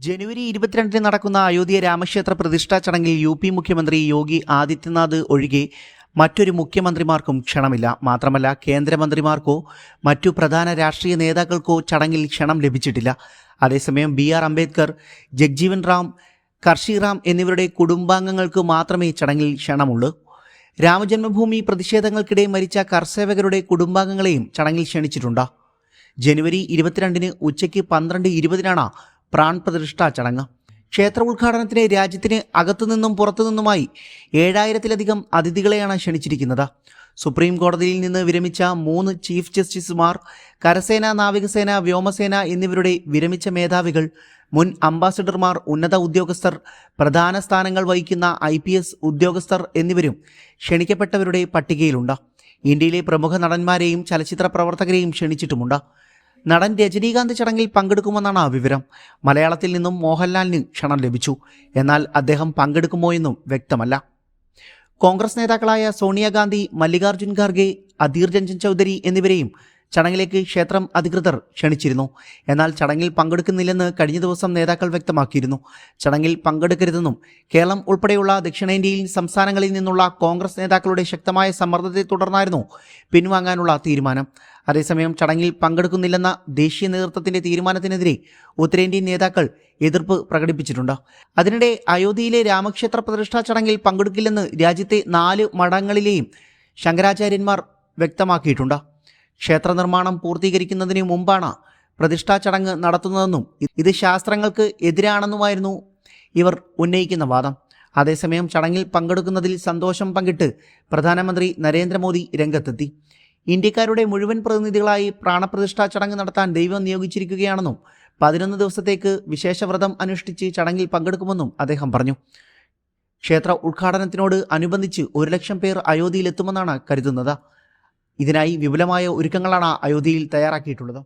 ജനുവരി ഇരുപത്തിരണ്ടിന് നടക്കുന്ന അയോധ്യ രാമക്ഷേത്ര പ്രതിഷ്ഠാ ചടങ്ങിൽ യു പി മുഖ്യമന്ത്രി യോഗി ആദിത്യനാഥ് ഒഴികെ മറ്റൊരു മുഖ്യമന്ത്രിമാർക്കും ക്ഷണമില്ല. മാത്രമല്ല കേന്ദ്രമന്ത്രിമാർക്കോ മറ്റു പ്രധാന രാഷ്ട്രീയ നേതാക്കൾക്കോ ചടങ്ങിൽ ക്ഷണം ലഭിച്ചിട്ടില്ല. അതേസമയം ബി ആർ അംബേദ്കർ ജഗ്ജീവൻ റാം കർഷിറാം എന്നിവരുടെ കുടുംബാംഗങ്ങൾക്ക് മാത്രമേ ചടങ്ങിൽ ക്ഷണമുള്ളൂ. രാമജന്മഭൂമി പ്രതിഷേധങ്ങൾക്കിടെ മരിച്ച കർഷകരുടെ കുടുംബാംഗങ്ങളെയും ചടങ്ങിൽ ക്ഷണിച്ചിട്ടുണ്ട്. ജനുവരി ഇരുപത്തിരണ്ടിന് ഉച്ചയ്ക്ക് പന്ത്രണ്ട് ഇരുപതിനാണ് പ്രാൺ പ്രതിഷ്ഠാ ചടങ്ങ്. ക്ഷേത്ര ഉദ്ഘാടനത്തിന് രാജ്യത്തിന് അകത്തുനിന്നും പുറത്തുനിന്നുമായി ഏഴായിരത്തിലധികം അതിഥികളെയാണ് ക്ഷണിച്ചിരിക്കുന്നത്. സുപ്രീം കോടതിയിൽ നിന്ന് വിരമിച്ച മൂന്ന് ചീഫ് ജസ്റ്റിസുമാർ കരസേന നാവികസേന വ്യോമസേന എന്നിവരുടെ വിരമിച്ച മേധാവികൾ മുൻ അംബാസഡർമാർ ഉന്നത ഉദ്യോഗസ്ഥർ പ്രധാന സ്ഥാനങ്ങൾ വഹിക്കുന്ന ഐ ഉദ്യോഗസ്ഥർ എന്നിവരും ക്ഷണിക്കപ്പെട്ടവരുടെ പട്ടികയിലുണ്ട്. ഇന്ത്യയിലെ പ്രമുഖ നടന്മാരെയും ചലച്ചിത്ര പ്രവർത്തകരെയും ക്ഷണിച്ചിട്ടുമുണ്ട്. നടൻ രജനീകാന്ത് ചടങ്ങിൽ പങ്കെടുക്കുമെന്നാണ് ആ വിവരം. മലയാളത്തിൽ നിന്നും മോഹൻലാലിന് ക്ഷണം ലഭിച്ചു. എന്നാൽ അദ്ദേഹം പങ്കെടുക്കുമോ എന്നും വ്യക്തമല്ല. കോൺഗ്രസ് നേതാക്കളായ സോണിയാഗാന്ധി മല്ലികാർജുൻ ഖാർഗെ അധീർ രഞ്ജൻ ചൗധരി എന്നിവരെയും ചടങ്ങിലേക്ക് ക്ഷേത്രം അധികൃതർ ക്ഷണിച്ചിരുന്നു. എന്നാൽ ചടങ്ങിൽ പങ്കെടുക്കുന്നില്ലെന്ന് കഴിഞ്ഞ ദിവസം നേതാക്കൾ വ്യക്തമാക്കിയിരുന്നു. ചടങ്ങിൽ പങ്കെടുക്കരുതെന്നും കേരളം ഉൾപ്പെടെയുള്ള ദക്ഷിണേന്ത്യയിൽ സംസ്ഥാനങ്ങളിൽ നിന്നുള്ള കോൺഗ്രസ് നേതാക്കളുടെ ശക്തമായ സമ്മർദ്ദത്തെ തുടർന്നായിരുന്നു പിൻവാങ്ങാനുള്ള തീരുമാനം. അതേസമയം ചടങ്ങിൽ പങ്കെടുക്കുന്നില്ലെന്ന ദേശീയ നേതൃത്വത്തിന്റെ തീരുമാനത്തിനെതിരെ ഉത്തരേന്ത്യൻ നേതാക്കൾ എതിർപ്പ് പ്രകടിപ്പിച്ചിട്ടുണ്ട്. അതിനിടെ അയോധ്യയിലെ രാമക്ഷേത്ര പ്രതിഷ്ഠാ ചടങ്ങിൽ പങ്കെടുക്കില്ലെന്ന് രാജ്യത്തെ നാല് മഠങ്ങളിലെയും ശങ്കരാചാര്യന്മാർ വ്യക്തമാക്കിയിട്ടുണ്ട്. ക്ഷേത്ര നിർമ്മാണം പൂർത്തീകരിക്കുന്നതിന് മുമ്പാണ് പ്രതിഷ്ഠാ ചടങ്ങ് നടത്തുന്നതെന്നും ഇത് ശാസ്ത്രങ്ങൾക്ക് എതിരാണെന്നുമായിരുന്നു ഇവർ ഉന്നയിക്കുന്ന വാദം. അതേസമയം ചടങ്ങിൽ പങ്കെടുക്കുന്നതിൽ സന്തോഷം പങ്കിട്ട് പ്രധാനമന്ത്രി നരേന്ദ്രമോദി രംഗത്തെത്തി. ഇന്ത്യക്കാരുടെ മുഴുവൻ പ്രതിനിധികളായി പ്രാണപ്രതിഷ്ഠാ ചടങ്ങ് നടത്താൻ ദൈവം നിയോഗിച്ചിരിക്കുകയാണെന്നും പതിനൊന്ന് ദിവസത്തേക്ക് വിശേഷവ്രതം അനുഷ്ഠിച്ച് ചടങ്ങിൽ പങ്കെടുക്കുമെന്നും അദ്ദേഹം പറഞ്ഞു. ക്ഷേത്ര ഉദ്ഘാടനത്തിനോട് അനുബന്ധിച്ച് ഒരു ലക്ഷം പേർ അയോധ്യയിലെത്തുമെന്നാണ് കരുതുന്നത്. ഇതിനായി വിപുലമായ ഒരുക്കങ്ങളാണ് അയോധ്യയിൽ തയ്യാറാക്കിയിട്ടുള്ളത്.